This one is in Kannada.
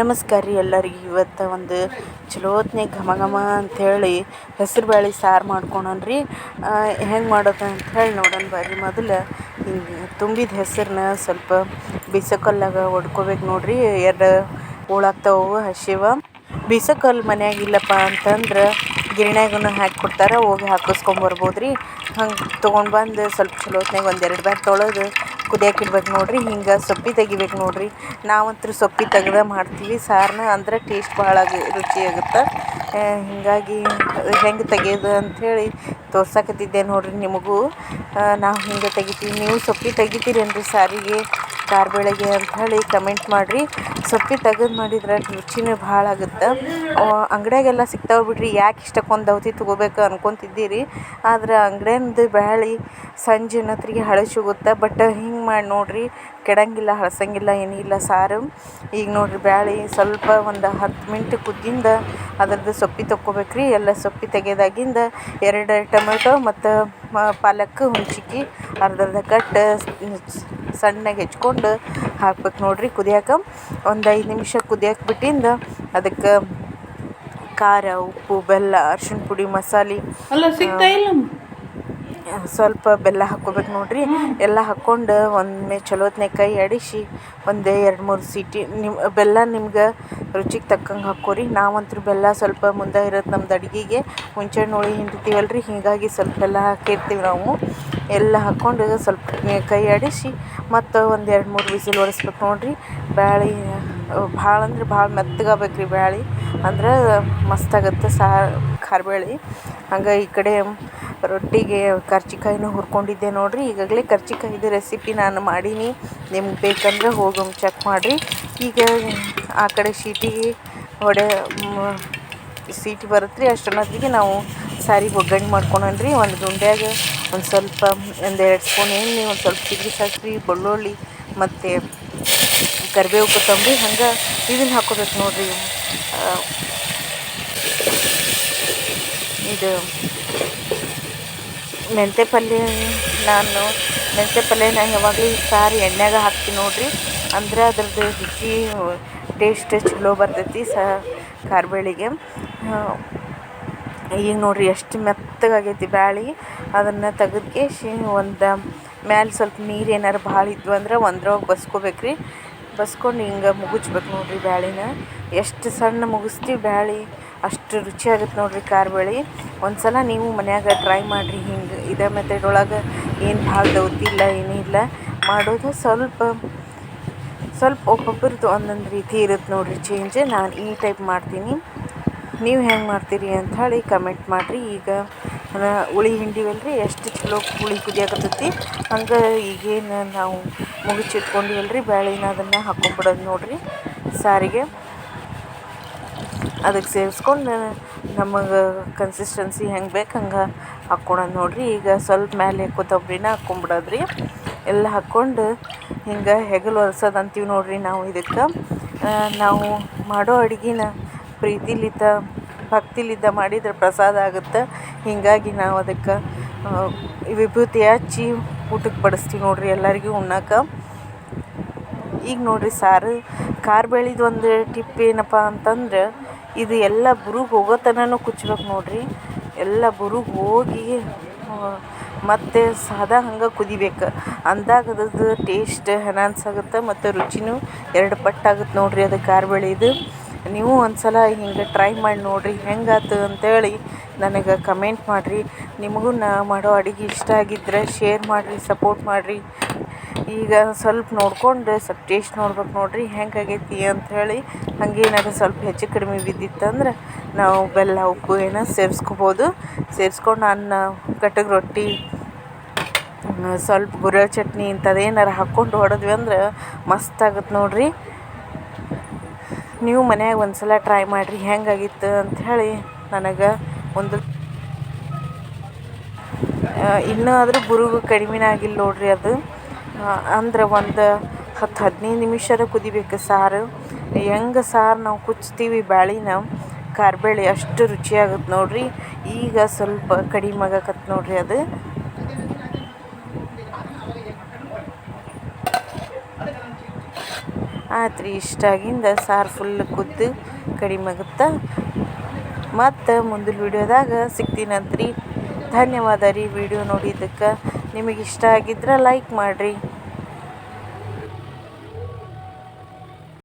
ನಮಸ್ಕಾರ ರೀ ಎಲ್ಲರಿಗೆ. ಇವತ್ತು ಒಂದು ಚಲೋತ್ನೆ ಘಮ ಘಮ ಅಂಥೇಳಿ ಹೆಸರು ಬ್ಯಾಳಿ ಸಾರು ಮಾಡ್ಕೊಂಡನ್ರಿ ಹೆಂಗೆ ಮಾಡೋದು ಅಂಥೇಳಿ ನೋಡೋಣ ಬರ್ರಿ. ಮೊದಲು ಹಿಂಗೆ ತುಂಬಿದ ಹೆಸರನ್ನ ಸ್ವಲ್ಪ ಬಿಸಕಲ್ಲಾಗ ಒಡ್ಕೋಬೇಕು ನೋಡಿರಿ. ಎರಡು ಹೋಳಾಗ್ತಾವೆ ಹಸಿವ. ಬೀಸಕಲ್ಲು ಮನ್ಯಾಗ ಇಲ್ಲಪ್ಪ ಅಂತಂದ್ರೆ ಗಿರಣ್ಯಾಗೂ ಹಾಕಿ ಕೊಡ್ತಾರೆ. ಹೋಗಿ ಹಾಕಿಸ್ಕೊಂಬರ್ಬೋದು ರೀ ಹಂಗೆ ತೊಗೊಂಡು ಬಂದು ಸ್ವಲ್ಪ ಚಲೋತ್ನಾಗ ಒಂದೆರಡು ಬಾರಿ ತೊಳೆದು ಕುದಿಯಕ್ಕೆ ಇಡ್ಬೇಕು ನೋಡಿರಿ, ಹಿಂಗೆ ಸೊಪ್ಪಿ ತೆಗಿಬೇಕು ನೋಡಿರಿ. ನಾವಂತೂ ಸೊಪ್ಪಿ ತೆಗೆದ ಮಾಡ್ತೀವಿ. ಸಾರನ್ನ ಅಂದ್ರೆ ಟೇಸ್ಟ್ ಭಾಳ ರುಚಿಯಾಗುತ್ತೆ. ಹೀಗಾಗಿ ಹೆಂಗೆ ತೆಗೆಯೋದು ಅಂಥೇಳಿ ತೋರ್ಸಕತ್ತಿದ್ದೆ ನೋಡಿರಿ ನಿಮಗೂ. ನಾವು ಹಿಂಗೆ ತೆಗಿತೀವಿ. ನೀವು ಸೊಪ್ಪಿ ತೆಗಿತೀರೇನ್ರಿ ಸಾರಿಗೆ? ಕಾರ್ಬೇಳೆಗೆ ಅಂಥೇಳಿ ಕಮೆಂಟ್ ಮಾಡಿರಿ. ಸೊಪ್ಪಿ ತೆಗೆದು ಮಾಡಿದ್ರೆ ರುಚಿನೇ ಭಾಳ ಆಗುತ್ತೆ. ಅಂಗಡಿಯಾಗೆಲ್ಲ ಸಿಗ್ತಾವೆ ಬಿಡ್ರಿ. ಯಾಕೆ ಇಷ್ಟಕ್ಕೊಂದು ಧೌತಿ ತೊಗೋಬೇಕು ಅನ್ಕೊತಿದ್ದೀರಿ. ಆದ್ರೆ ಅಂಗಡಿಯಂದು ಬ್ಯಾಳೆ ಸಂಜೆ ಅನ್ನತ್ರಿಗೆ ಹಳೆ ಸಿಗುತ್ತೆ. ಬಟ್ ಹಿಂಗೆ ಮಾಡಿ ನೋಡಿರಿ ಕೆಡಂಗಿಲ್ಲ ಹಳಸಂಗಿಲ್ಲ ಏನಿಲ್ಲ ಸಾರು. ಈಗ ನೋಡಿರಿ ಬ್ಯಾಳಿ ಸ್ವಲ್ಪ ಒಂದು ಹತ್ತು ಮಿನಿಟ್ ಕುದ್ದಿಂದ ಅದ್ರದ್ದು ಸೊಪ್ಪಿ ತಕ್ಕೊಬೇಕು ರೀ ಎಲ್ಲ ಸೊಪ್ಪಿ ತೆಗೆದಾಗಿಂದ ಎರಡು ಟೊಮೆಟೊ ಮತ್ತು ಪಾಲಕ್ ಹುಣ್ಚಿಕ್ಕಿ ಅರ್ಧ ಅರ್ಧ ಕಟ್ ಸಣ್ಣಗೆ ಹೆಚ್ಕೊಂಡು ಹಾಕ್ಬೇಕು ನೋಡಿರಿ ಕುದಿಯಾಕ. ಒಂದು ಐದು ನಿಮಿಷ ಕುದಿಯೋಕೆ ಬಿಟ್ಟಿಂದ ಅದಕ್ಕೆ ಖಾರ ಉಪ್ಪು ಬೆಲ್ಲ ಅರ್ಶಿಣ ಪುಡಿ ಮಸಾಲೆ. ಅಲ್ಲ ಸಿಗ್ತಾ ಇಲ್ಲ ಸ್ವಲ್ಪ ಬೆಲ್ಲ ಹಾಕ್ಕೊಬೇಕು ನೋಡಿರಿ. ಎಲ್ಲ ಹಾಕ್ಕೊಂಡು ಒಮ್ಮೆ ಚಲೋ ಹೊತ್ನ್ಯಾಗ ಕೈ ಆಡಿಸಿ ಒಂದು ಎರಡು ಮೂರು ಸೀಟಿ. ನಿಮ್ಮ ಬೆಲ್ಲ ನಿಮ್ಗೆ ರುಚಿಗೆ ತಕ್ಕಂಗೆ ಹಾಕ್ಕೋರಿ. ನಾವಂತೂ ಬೆಲ್ಲ ಸ್ವಲ್ಪ ಮುಂದೆ ಇರೋದು ನಮ್ದು ಅಡುಗೆಗೆ. ಹುಣ್ಸೆಹಣ್ಣು ಹುಳಿ ಹಿಂಡ್ತೀವಲ್ಲ ರೀ ಹೀಗಾಗಿ ಸ್ವಲ್ಪ ಬೆಲ್ಲ ಹಾಕಿರ್ತೀವಿ ನಾವು. ಎಲ್ಲ ಹಾಕ್ಕೊಂಡು ಸ್ವಲ್ಪ ಕೈ ಆಡಿಸಿ ಮತ್ತು ಒಂದು ಎರಡು ಮೂರು ವಿಸಿಲ್ ಒಡಿಸ್ಬೇಕು ನೋಡಿರಿ. ಬ್ಯಾಳಿ, ಭಾಳ ಅಂದ್ರೆ ಭಾಳ ಮೆತ್ತಗಾಗ್ಬೇಕು ರೀ ಬ್ಯಾಳಿ. ಅಂದ್ರೆ ಮಸ್ತಾಗತ್ತೆ ಸಾರು ಬೇಳೆ ಹಂಗೆ ಈ ಕಡೆ ರೊಟ್ಟಿಗೆ ಕರ್ಚಿಕಾಯಿನ ಹುರ್ಕೊಂಡಿದ್ದೆ ನೋಡಿರಿ. ಈಗಾಗಲೇ ಕರ್ಚಿಕಾಯಿದು ರೆಸಿಪಿ ನಾನು ಮಾಡೀನಿ. ನಿಮ್ಗೆ ಬೇಕಂದ್ರೆ ಹೋಗಿ ಚೆಕ್ ಮಾಡಿರಿ. ಈಗ ಆ ಕಡೆ ಶೀಟಿಗೆ ಹೊಡೆ ಸೀಟಿ ಬರುತ್ತೆ ರೀ ಅಷ್ಟೊತ್ತಿಗೆ ನಾವು ಸಾರಿ ಒಗ್ಗರಣೆ ಮಾಡ್ಕೊಳನ್ರಿ. ಒಂದು ಗುಂಡ್ಯಾಗ ಒಂದು ಸ್ವಲ್ಪ, ಒಂದು ಎರಡು ಸ್ಪೂನ್ ಎಣ್ಣೆ, ಒಂದು ಸ್ವಲ್ಪ ಚಿಲ್ಲಿ ಸಾಸ್ವೆ, ಬೆಳ್ಳುಳ್ಳಿ ಮತ್ತು ಕರಿಬೇವು ಕೊತ್ತಂಬರಿ. ಹಂಗೆ ಇದನ್ನು ಹಾಕೋಬೇಕು ನೋಡಿರಿ. ಇದು ಮೆಂತ್ಯ ಪಲ್ಯ, ನಾನು ಮೆಂತ್ಯ ನಾನು ಯಾವಾಗಲೂ ಸಾರು ಎಣ್ಣೆಗೆ ಹಾಕ್ತೀನಿ ನೋಡಿರಿ. ಅಂದ್ರೆ ಅದ್ರದ್ದು ರುಚಿ ಟೇಸ್ಟ್ ಚಲೋ ಬರ್ತೈತಿ ಸ ಕಾರ್ಬೇಳಿಗೆ ಈಗ ನೋಡಿರಿ ಎಷ್ಟು ಮೆತ್ತಗಾಗೈತಿ ಬ್ಯಾಳಿ. ಅದನ್ನು ತೆಗೆದ್ಕೇಸಿ ಒಂದು ಮ್ಯಾಲೆ ಸ್ವಲ್ಪ ನೀರು ಏನಾರು ಭಾಳ ಇದ್ವು ಅಂದ್ರೆ ಒಂದ್ರೊಳಗೆ ಬಸ್ಕೋಬೇಕು ರೀ ಬಸ್ಕೊಂಡು ಹಿಂಗೆ ಮುಗುಚ್ಬೇಕು ನೋಡಿರಿ ಬ್ಯಾಳಿನ. ಎಷ್ಟು ಸಣ್ಣ ಮುಗಿಸ್ತೀವಿ ಬ್ಯಾಳೆ. ಅಷ್ಟು ರುಚಿಯಾಗುತ್ತೆ ನೋಡಿರಿ ಕಾರ್ಬೇಳೆ ಒಂದು ಸಲ ನೀವು ಮನ್ಯಾಗ ಟ್ರೈ ಮಾಡಿರಿ ಹಿಂಗೆ. ಇದೇ ಮೆಥಡ್ ಒಳಗೆ ಏನು ಭಾಳ ದೌತಿಲ್ಲ ಏನಿಲ್ಲ ಮಾಡೋದು ಸ್ವಲ್ಪ ಸ್ವಲ್ಪ ಒಬ್ಬೊಬ್ಬರದ್ದು ಒಂದೊಂದು ರೀತಿ ಇರುತ್ತೆ ನೋಡಿರಿ ಚೇಂಜ್ ನಾನು ಈ ಟೈಪ್ ಮಾಡ್ತೀನಿ. ನೀವು ಹೆಂಗೆ ಮಾಡ್ತೀರಿ ಅಂಥೇಳಿ ಕಮೆಂಟ್ ಮಾಡಿರಿ. ಈಗ ಹುಳಿ ಹಿಂಡಿವಲ್ಲ ರೀ ಎಷ್ಟು ಚಲೋ ಹುಳಿ ಕುದಿಯಾಕತ್ತೈತಿ. ಹಂಗೆ ಈಗೇನು ನಾವು ಮುಗುಚಿಟ್ಕೊಂಡಿವಲ್ಲ ರೀ ಬ್ಯಾಳೆನ ಅದನ್ನು ಹಾಕ್ಕೊಂಬಿಡೋದು ನೋಡಿರಿ. ಸಾರಿಗೆ. ಅದಕ್ಕೆ ಸೇರಿಸ್ಕೊಂಡು ನಮಗೆ ಕನ್ಸಿಸ್ಟೆನ್ಸಿ ಹೆಂಗೆ ಬೇಕು ಹಂಗೆ ಹಾಕ್ಕೊಳೋದು ನೋಡಿರಿ. ಈಗ ಸ್ವಲ್ಪ ಮೇಲೆ ಕೊತ್ತಂಬ್ರಿನ ಹಾಕ್ಕೊಂಬಿಡೋದು ರೀ ಎಲ್ಲ ಹಾಕ್ಕೊಂಡು ಹಿಂಗೆ ಹೆಗಲು ಒಲ್ಸೋದು ಅಂತೀವಿ ನೋಡಿರಿ ನಾವು ಇದಕ್ಕೆ. ನಾವು ಮಾಡೋ ಅಡುಗೆನ ಪ್ರೀತಿಲಿದ್ದ, ಭಕ್ತಿಲಿದ್ದ ಮಾಡಿದ್ರೆ ಪ್ರಸಾದ ಆಗುತ್ತೆ. ಹೀಗಾಗಿ ನಾವು ಅದಕ್ಕೆ ವಿಭೂತಿ ಹಚ್ಚಿ ಊಟಕ್ಕೆ ಬಡಿಸ್ತೀವಿ ನೋಡಿರಿ ಎಲ್ಲರಿಗೂ ಉಣ್ಣಕ್ಕೆ ಈಗ ನೋಡಿರಿ ಸಾರು ಕಾರ್ಬೇಳಿದು ಒಂದು ಟಿಪ್ ಏನಪ್ಪ ಅಂತಂದ್ರೆ, ಇದು ಎಲ್ಲ ಬುರುಗು ಹೋಗೋ ತನಕನೂ ಕುಚ್ಬೇಕು ನೋಡಿರಿ. ಎಲ್ಲ ಬುರುಗು ಹೋಗಿ, ಮತ್ತು ಸಾದಾ ಹಂಗೆ ಕುದಿಬೇಕು. ಅಂದಾಗ ಅದ್ರದ್ದು ಟೇಸ್ಟ್ ಎನ್ಹಾನ್ಸ್ ಆಗುತ್ತೆ ಮತ್ತು ರುಚಿನೂ ಎರಡು ಪಟ್ಟಾಗುತ್ತೆ ನೋಡಿರಿ ಅದು ಕಾರ್ಬೇಳಿದು ನೀವು ಒಂದು ಸಲ ಹಿಂಗೆ ಟ್ರೈ ಮಾಡಿ ನೋಡಿರಿ ಹೆಂಗಾತು ಅಂತೇಳಿ ನನಗೆ ಕಮೆಂಟ್ ಮಾಡಿರಿ. ನಿಮಗೂ ನಾ ಮಾಡೋ ಅಡುಗೆ ಇಷ್ಟ ಆಗಿದ್ದರೆ ಶೇರ್ ಮಾಡಿರಿ ಸಪೋರ್ಟ್ ಮಾಡಿರಿ. ಈಗ ಸ್ವಲ್ಪ ನೋಡ್ಕೊಂಡು ಸ್ವಲ್ಪ ಟೇಸ್ಟ್ ನೋಡ್ಬೇಕು ನೋಡಿರಿ, ಹೆಂಗಾಗೈತಿ ಅಂಥೇಳಿ ಹಂಗೇನಾದ್ರು ಸ್ವಲ್ಪ ಹೆಚ್ಚು ಕಡಿಮೆ ಬಿದ್ದಿತ್ತಂದ್ರೆ ನಾವು ಬೆಲ್ಲ, ಉಪ್ಪು ಏನು ಸೇರಿಸ್ಕೋಬೋದು. ಸೇರಿಸ್ಕೊಂಡು ಅನ್ನ ಕಟ್ಟಗೆ ರೊಟ್ಟಿ ಸ್ವಲ್ಪ ಗುರ ಚಟ್ನಿ ಇಂಥದ್ದು ಏನಾರು ಹಾಕ್ಕೊಂಡು ಹೊಡೆದ್ವಿ ಅಂದ್ರೆ ಮಸ್ತ್ ಆಗುತ್ತೆ ನೋಡಿರಿ. ನೀವು ಮನ್ಯಾಗ ಒಂದು ಸಲ ಟ್ರೈ ಮಾಡಿರಿ ಹೆಂಗಾಗಿತ್ತು ಅಂಥೇಳಿ ನನಗೆ ಒಂದು ಇನ್ನೂ ಆದರೂ ಬುರುಗು ಕಡಿಮೆನೇ ಆಗಿಲ್ಲ ನೋಡ್ರಿ ಅದು. ಅಂದ್ರೆ ಒಂದು ಹತ್ತು ಹದಿನೈದು ನಿಮಿಷರ ಕುದಿಬೇಕು ಸಾರು. ಹೆಂಗೆ ಸಾರು ನಾವು ಕುಚ್ತೀವಿ ಬ್ಯಾಳಿನ ಕಾರ್ಬೇಳೆ ಅಷ್ಟು ರುಚಿಯಾಗುತ್ತೆ ನೋಡಿರಿ. ಈಗ ಸ್ವಲ್ಪ ಕಡಿಮೆ ಆಗಕತ್ ನೋಡಿರಿ ಅದು. ಆಯ್ತು ರೀ ಇಷ್ಟ ಆಗಿಂದ ಸಾರು ಫುಲ್ ಕುದ್ದು ಕಡಿಮೆ ಆಗುತ್ತೆ. ಮತ್ತು ಮುಂದಿನ ವೀಡಿಯೋದಾಗ ಸಿಗ್ತೀನಂತ್ರಿ ಧನ್ಯವಾದ ರೀ, ವಿಡಿಯೋ ನೋಡಿದ್ದಕ್ಕೆ. ನಿಮಗೆ ಇಷ್ಟ ಆಗಿದ್ರೆ ಲೈಕ್ ಮಾಡಿರಿ.